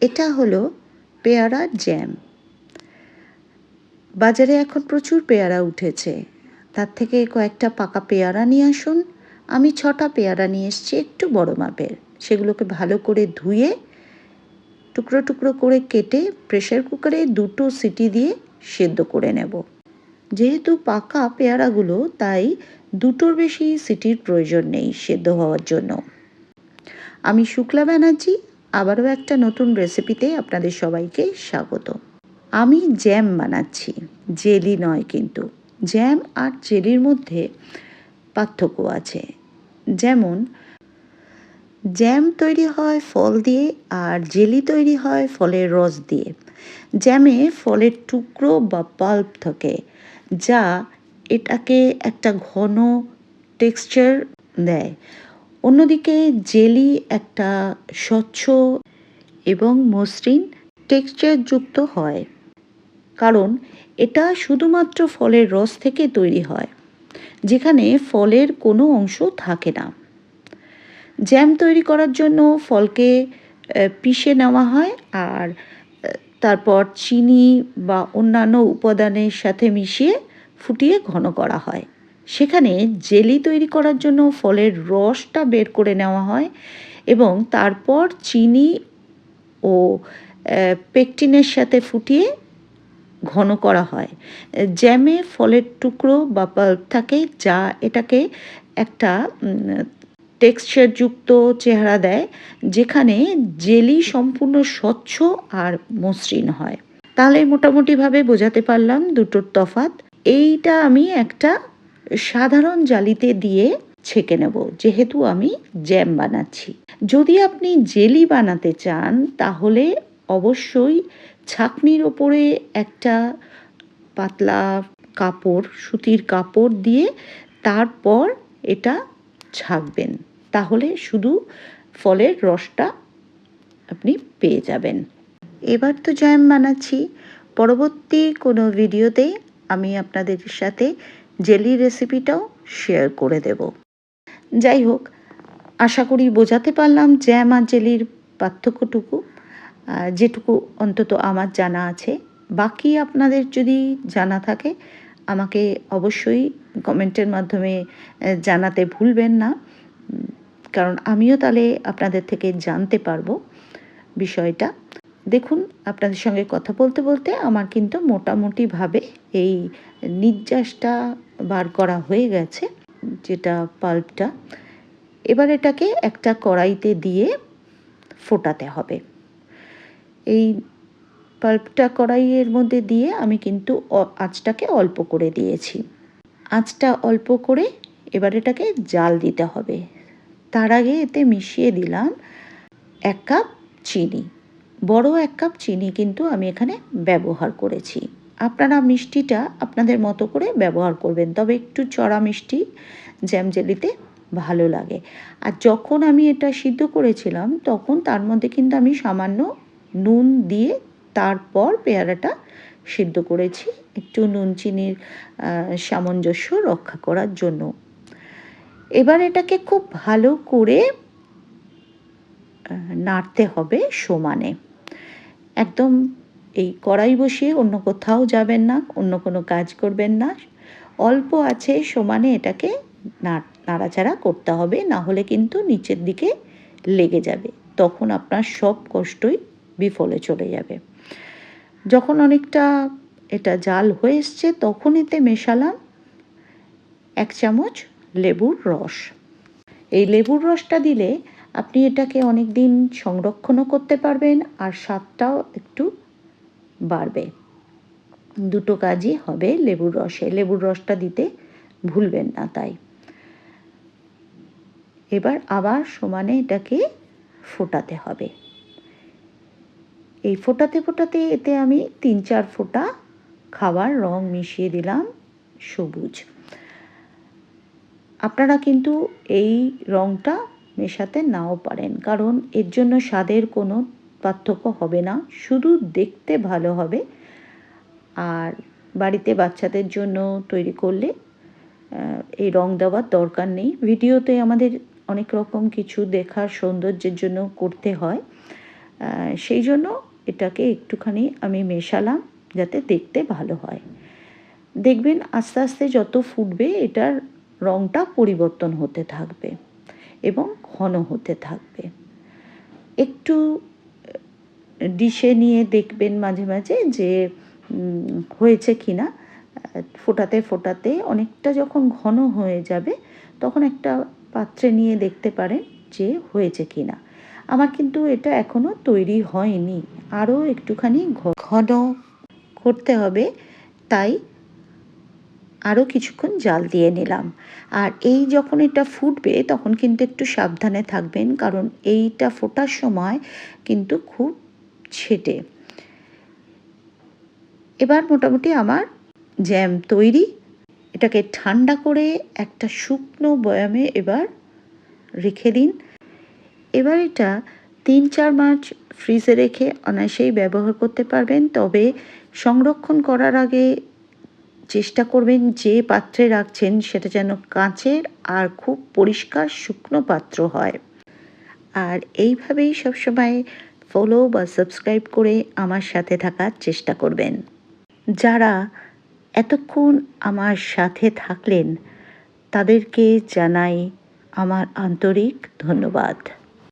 এটা হলো পেয়ারা জ্যাম। বাজারে এখন প্রচুর পেয়ারা উঠেছে। তার থেকে কয়েকটা পাকা পেয়ারা নিয়ে আসুন। আমি ছটা পেয়ারা নিয়ে এসেছি একটু বড় মাপের। সেগুলোকে ভালো করে ধুয়ে, টুকরো টুকরো করে কেটে প্রেশার কুকারে দুটো সিটি দিয়ে সেদ্ধ করে নেব। যেহেতু পাকা পেয়ারাগুলো, তাই দুটোর বেশি সিটির প্রয়োজন নেই সেদ্ধ হওয়ার জন্য। আমি শুক্লা ব্যানার্জি আবারও একটা নতুন রেসিপিতে আপনাদের সবাইকে স্বাগত। আমি জ্যাম বানাচ্ছি, জেলি নয় কিন্তু। জ্যাম আর জেলির মধ্যে পার্থক্য আছে। যেমন, জ্যাম তৈরি হয় ফল দিয়ে আর জেলি তৈরি হয় ফলের রস দিয়ে। জ্যামে ফলের টুকরো বা পাল্প থাকে, যা এটাকে একটা ঘন টেক্সচার দেয়। অন্যদিকে জেলি একটা স্বচ্ছ এবং মসৃণ টেক্সচারযুক্ত হয়, কারণ এটা শুধুমাত্র ফলের রস থেকে তৈরি হয়, যেখানে ফলের কোনো অংশ থাকে না। জ্যাম তৈরি করার জন্য ফলকে পিষে নেওয়া হয় আর তারপর চিনি বা অন্যান্য উপাদানের সাথে মিশিয়ে ফুটিয়ে ঘন করা হয়। সেখানে জেলি তৈরি করার জন্য ফলের রসটা বের করে নেওয়া হয় এবং তারপর চিনি ও পেকটিনের সাথে ফুটিয়ে ঘন করা হয়। জ্যামে ফলের টুকরো বা পাল্প থাকে যা এটাকে একটা টেক্সচারযুক্ত চেহারা দেয়, যেখানে জেলি সম্পূর্ণ স্বচ্ছ আর মসৃণ হয়। তাহলে মোটামুটিভাবে বোঝাতে পারলাম দুটোর তফাত এইটা আমি একটা সাধারণ জালিতে দিয়ে ছেঁকে নেব। যেহেতু আমি জ্যাম বানাচ্ছি। যদি আপনি জেলি বানাতে চান, তাহলে অবশ্যই ছাকনির ওপরে একটা পাতলা কাপড়, সুতির কাপড় দিয়ে তারপর এটা ছাঁকবেন। তাহলে শুধু ফলের রসটা আপনি পেয়ে যাবেন। এবার তো জ্যাম বানাচ্ছি। পরবর্তী কোনো ভিডিওতে আমি আপনাদের সাথে জেলি রেসিপিটাও শেয়ার করে দেব। যাই হোক, আশা করি বোঝাতে পারলাম জ্যাম আর জেলির পার্থক্যটুকু। যেটুকু অন্তত আমার জানা আছে। বাকি আপনাদের যদি জানা থাকে, আমাকে অবশ্যই কমেন্টের মাধ্যমে জানাতে ভুলবেন না। কারণ আমিও তাহলে আপনাদের থেকে জানতে পারব বিষয়টা। দেখুন, আপনাদের সঙ্গে কথা বলতে বলতে আমার কিন্তু মোটামুটিভাবে এই নির্যাসটা বার করা হয়ে গেছে, যেটা পাল্পটা। এবার এটাকে একটা কড়াইতে দিয়ে ফোটাতে হবে। এই পাল্পটা কড়াইয়ের মধ্যে দিয়ে আমি কিন্তু আঁচটাকে অল্প করে দিয়েছি। আঁচটা অল্প করে এবার এটাকে জাল দিতে হবে। তার আগে এতে মিশিয়ে দিলাম এক কাপ চিনি। বড় এক কাপ চিনি কিন্তু আমি এখানে ব্যবহার করেছি। আপনারা মিষ্টিটা আপনাদের মতো করে ব্যবহার করবেন, তবে একটু চড়া মিষ্টি জ্যাম জেলিতে ভালো লাগে। আর যখন আমি এটা সিদ্ধ করেছিলাম, তখন তার মধ্যে কিন্তু আমি সামান্য নুন দিয়ে তারপর পেয়ারাটা সিদ্ধ করেছি, একটু নুন চিনির সামঞ্জস্য রক্ষা করার জন্য। এবার এটাকে খুব ভালো করে নাড়তে হবে সমানে। একদম এই কড়াই বসিয়ে অন্য কোথাও যাবেন না, অন্য কোনো কাজ করবেন না। অল্প আছে সমানে এটাকে নাড়াচাড়া করতে হবে, না হলে কিন্তু নিচের দিকে লেগে যাবে। তখন আপনার সব কষ্টই বিফলে চলে যাবে। যখন অনেকটা এটা জাল হয়ে এসছে তখন এতে মেশালাম এক চামচ লেবুর রস। এই লেবুর রসটা দিলে আপনি এটাকে অনেক দিন সংরক্ষণও করতে পারবেন আর স্বাদটাও একটু বাড়বে। দুটো কাজই হবে লেবুর রসে। লেবুর রসটা দিতে ভুলবেন না তাই। এবার আবার সমানে এটাকে ফোটাতে হবে। এই ফোটাতে ফোটাতে এতে আমি তিন চার ফোঁটা খাবার রং মিশিয়ে দিলাম সবুজ। আপনারা কিন্তু এই রংটা মেশাতে নাও পারেন। কারণ এর জন্য স্বাদের কোনো পার্থক্য হবে না। শুধু দেখতে ভালো হবে। আর বাড়িতে বাচ্চাদের জন্য তৈরি করলে এই রং দেওয়ার দরকার নেই। ভিডিওতে আমাদের অনেক রকম কিছু দেখার সৌন্দর্যের জন্য করতে হয়। সেই জন্য এটাকে একটুখানি আমি মেশালাম যাতে দেখতে ভালো হয়। দেখবেন আস্তে আস্তে যত ফুটবে, এটার রঙটা পরিবর্তন হতে থাকবে। এবং ঘন হতে থাকবে। একটু ডিশে নিয়ে দেখবেন মাঝে মাঝে যে হয়েছে কি না ফোটাতে ফোটাতে অনেকটা যখন ঘন হয়ে যাবে, তখন একটা পাত্রে নিয়ে দেখতে পারেন যে হয়েছে কি না আমার কিন্তু এটা এখনও তৈরি হয়নি। আরও একটুখানি ঘন করতে হবে। তাই আরও কিছুক্ষণ জাল দিয়ে নিলাম। আর এই যখন এটা ফুটবে, তখন কিন্তু একটু সাবধানে থাকবেন, কারণ এইটা ফোটার সময় কিন্তু খুব ছেটে। এবার মোটামুটি আমার জ্যাম তৈরি। এটাকে ঠান্ডা করে একটা শুকনো বয়ামে এবার রেখে দিন। এবার এটা তিন চার মাস ফ্রিজে রেখে অনায়াসেই ব্যবহার করতে পারবেন। তবে সংরক্ষণ করার আগে চেষ্টা করবেন যে পাত্রে রাখছেন সেটা যেন কাঁচের আর খুব পরিষ্কার শুকনো পাত্র হয়। আর এইভাবেই সবসময় ফলো বা সাবস্ক্রাইব করে আমার সাথে থাকার চেষ্টা করবেন। যারা এতক্ষণ আমার সাথে থাকলেন, তাদেরকে জানাই আমার আন্তরিক ধন্যবাদ।